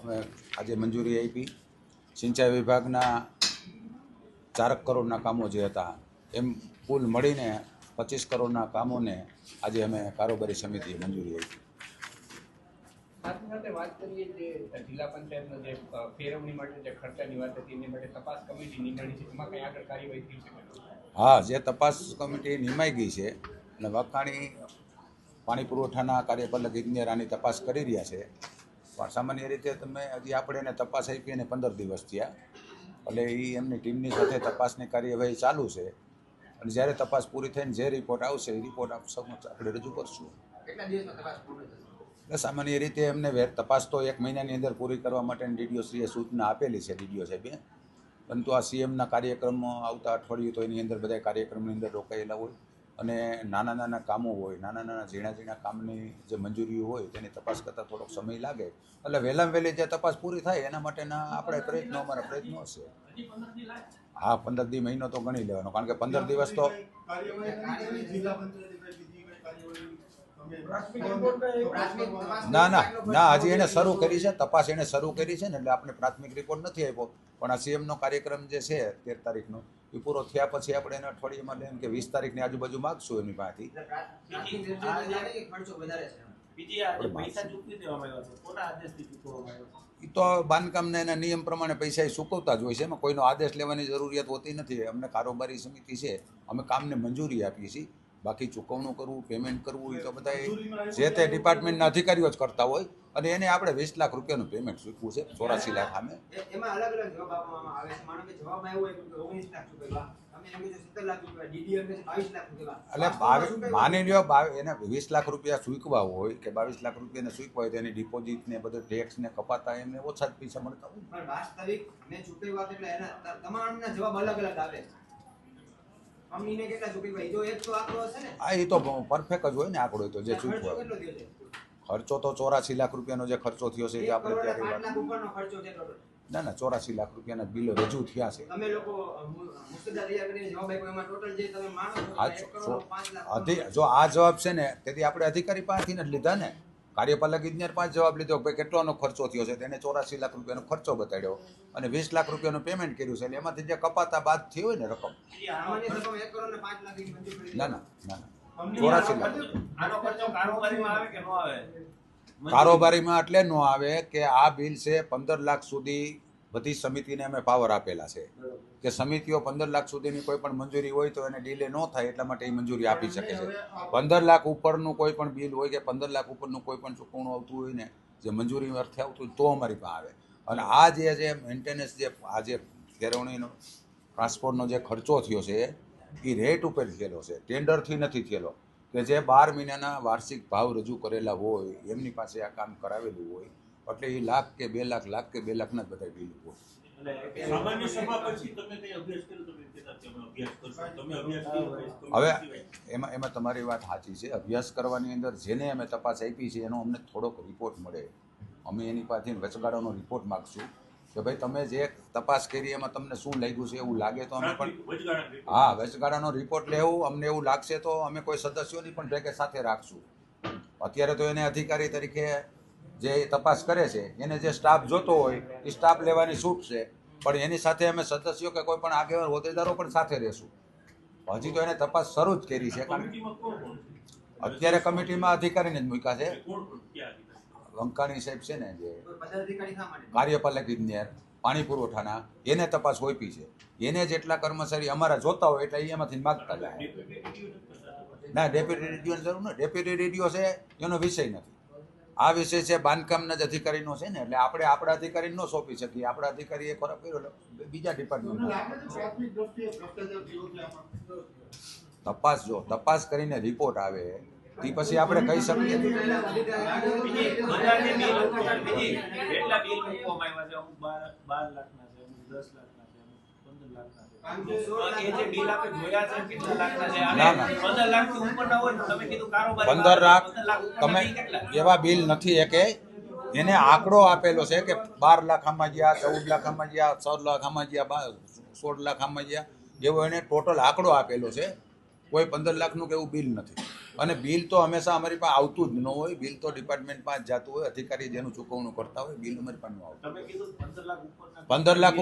અમે આજે મંજૂરી આપી. સિંચાઈ વિભાગના ચાર કરોડના કામો જે હતા એમ કુલ મળીને પચીસ કરોડના કામોને આજે અમે કારોબારી સમિતિએ મંજૂરી આપી. સાથે સાથે વાત કરીએ જે જિલ્લા પંચાયતનો જે ફેરવણી માટે જે ખર્ચાની વાત હતી એની માટે તપાસ કમિટી નિમણી છે. એમાં કઈ આગળ કાર્યવાહી થઈ શકે હા જે તપાસ કમિટી નિમાઈ ગઈ છે અને વખાણી પાણી પુરવઠાના કાર્યપાલક ઇજનેર આની તપાસ કરી રહ્યા છે પણ સામાન્ય રીતે તમે હજી આપણે એને તપાસ આપી અને પંદર દિવસ થયા. એટલે એ એમની ટીમની સાથે તપાસની કાર્યવાહી ચાલુ છે. અને જ્યારે તપાસ પૂરી થઈને જે રિપોર્ટ આવશે એ રિપોર્ટ આપ સમક્ષ આપણે રજૂ કરશું. એટલે સામાન્ય રીતે એમને વેર તપાસ તો એક મહિનાની અંદર પૂરી કરવા માટેની ડીડીઓશ્રીએ સૂચના આપેલી છે ડીડીઓ સાહેબે. પરંતુ આ સીએમના કાર્યક્રમ આવતા અઠવાડિયું તો એની અંદર બધા કાર્યક્રમની અંદર રોકાયેલા હોય. અને નાના નાના કામો હોય, નાના નાના ઝીણા ઝીણા કામની જે મંજૂરીઓ હોય તેની તપાસ કરતાં થોડોક સમય લાગે. એટલે વહેલામાં વહેલી જે તપાસ પૂરી થાય એના માટેના આપણે પ્રયત્નો, અમારા પ્રયત્નો હશે. હા, પંદર દી મહિનો તો ગણી લેવાનો, કારણ કે પંદર દિવસ તો ના ના. ના હજી એને શરૂ કરી છે. તપાસ એને શરૂ કરી છે ને એટલે આપણે પ્રાથમિક રિપોર્ટ નથી આપ્યો. પણ આ સીએમનો કાર્યક્રમ જે છે તેર તારીખનો એ પૂરો થયા પછી આપણે એને અઠવાડિયામાં લઈને કે વીસ તારીખની આજુબાજુ માગશું એની પાસેથી. એટલે પ્રા- પ્રાથમિક દરજ્જો વધારે કે ખર્ચો વધારે છે. બીજી આજે પૈસા ચૂકવી દેવામાં આવ્યા છે કોના આદેશથી ચૂકવવામાં આવ્યા છે? એ તો બાંધકામના એના નિયમ પ્રમાણે પૈસા એ ચૂકવતા જ હોય છે. એમાં કોઈનો આદેશ લેવાની જરૂરિયાત હોતી નથી. અમને કારોબારી સમિતિ છે. અમે કામને મંજૂરી આપીએ છીએ. બાકી ચૂકવણું કરવું પેમેન્ટ કરવું એ તો બધા જે તે ડિપાર્ટમેન્ટના અધિકારીઓ જ કરતા હોય અને એને આપણે વીસ લાખ રૂપિયાનું પેમેન્ટ ચૂકવું છે ચોરાસી લાખ સામે. એટલે બાવીસ માની લ્યો બાવી એને વીસ લાખ રૂપિયા ચૂકવા હોય કે બાવીસ લાખ રૂપિયાને ચૂકવા હોય તો એની ડિપોઝિટ ને બધું ટેક્સ ને કપાતા એમને ઓછા જ પૈસા મળતા હોય વાસ્તવિક મેં ચૂકવ્યા એટલે એના તમામના જવાબ અલગ અલગ આવે. કેટલા ચૂકવ્યા એ તો એક તો આંકડો હશે ને. હા એ તો પરફેક્ટ જ હોય ને આંકડો તો જે ચૂકવા ખર્ચો તો ચોરાસી લાખ રૂપિયાનો જે ખર્ચો થયો છે એ આપણે ત્યારે. ના ના ચોરાસી લાખ રૂપિયાના બિલો રજૂ થયા છે. તમે લોકો આ જો આ જવાબ છે ને તેથી આપણે અધિકારી પાસેથી જ લીધા ને. કાર્યપાલક ઇજનેર પાંચ જવાબ લીધો કે કેટલોનો ખર્ચો થયો છે તેને ચોરાસી લાખ રૂપિયાનો ખર્ચો બતાડ્યો અને વીસ લાખ રૂપિયાનું પેમેન્ટ કર્યું છે એટલે એમાંથી જે કપાતા બાદ થઈ હોય ને રકમ. ને, ની, ના ચોરાસી લાખ કારોબારીમાં એટલે ન આવે કે આ બિલ છે પંદર લાખ સુધી બધી સમિતિને અમે પાવર આપેલા છે. કે સમિતિઓ પંદર લાખ સુધીની કોઈ પણ મંજૂરી હોય તો એને ડીલે ન થાય એટલા માટે એ મંજૂરી આપી શકે છે. પંદર લાખ ઉપરનું કોઈ પણ બિલ હોય કે પંદર લાખ ઉપરનું કોઈ પણ ચૂકવણું આવતું હોય ને જે મંજૂરી અર્થે આવતું હોય તો અમારી પાસે આવે. અને આ જે જે મેન્ટેનન્સ જે આ જે ફેરવણીનો ટ્રાન્સપોર્ટનો જે ખર્ચો થયો છે એ રેટ ઉપર થયેલો છે. ટેન્ડરથી નથી થયેલો. કે જે બાર મહિનાના વાર્ષિક ભાવ રજૂ કરેલા હોય એમની પાસે આ કામ કરાવેલું હોય એટલે એ લાખ કે બે લાખ લાખ કે બે લાખના જ બધા બિલ હોય. એટલે સામાન્ય સભા પછી તમે કઈ અભ્યાસ કર્યો? તમે કહેતા કે અમે અભ્યાસ કરશું. તમે અભ્યાસ કર્યો હોય તો હવે એમાં એમાં તમારી વાત સાચી છે. અભ્યાસ કરવાની અંદર જેને અમે તપાસ આપી છે એનો અમને થોડોક રિપોર્ટ મળે. અમે એની પાસેથી વચગાળાનો રિપોર્ટ માગશું કે ભાઈ તમે જે તપાસ કરી એમાં તમને શું લાગ્યું છે એવું લાગે તો અમે પણ. હા વચગાળાનો રિપોર્ટ લેવું અમને એવું લાગશે તો અમે કોઈ સદસ્યોની પણ ભેગે સાથે રાખશું. અત્યારે તો એને અધિકારી તરીકે જે તપાસ કરે છે એને જે સ્ટાફ જોતો હોય એ સ્ટાફ લેવાની છૂટ છે. પણ એની સાથે અમે સદસ્યો કે કોઈ પણ આગેવાન હોદ્દેદારો પણ સાથે રહેશું. હજી તો એને તપાસ શરૂ જ કરી છે? અત્યારે કમિટીમાં અધિકારીને જ મૂક્યા છે. કોણ કોણ ક્યાં અધિકારી? વંકાણી સાહેબ છે ને જે કાર્યપાલક ઇજનેર પાણી પુરવઠાના એને તપાસ હોઈપી છે. એને જેટલા કર્મચારી અમારા જોતા હોય એટલે એ એમાંથી માગતા જાય. ના ડેપ્યુટી રેડિયોની જરૂર ને ડેપ્યુટી રેડિયો છે એનો વિષય નથી. આ વિષય છે બાંધકામના જ અધિકારીનો છે ને એટલે આપણે આપણા અધિકારીને ન સોંપી શકીએ. આપણા અધિકારીએ ખરાબ કર્યો બીજા ડિપાર્ટમેન્ટ તપાસ જો તપાસ કરીને રિપોર્ટ આવે તે પછી આપણે કહી શકીએ. કેટલા બિલ મૂકવામાં આવ્યા છે. અમુક બાર લાખના છે અમુક દસ લાખ પંદર લાખ તમે એવા બિલ નથી એ કે એને આંકડો આપેલો છે કે બાર લાખ આમાં ગયા ચૌદ લાખ આમાં ગયા સોળ લાખ આમાં ગયા સોળ લાખ આમાં ગયા એવો એને ટોટલ આંકડો આપેલો છે. કોઈ પંદર લાખનું કે એવું બિલ નથી. અને બિલ તો હંમેશા અમારી પાસે આવતું જ ન હોય. બિલ તો ડિપાર્ટમેન્ટમાં જ જતું હોય અધિકારી જેનું ચૂકવણું કરતા હોય બિલ અમારી પાસે આવતું. તમે કીધું પંદર લાખ ઉપરના પંદર લાખ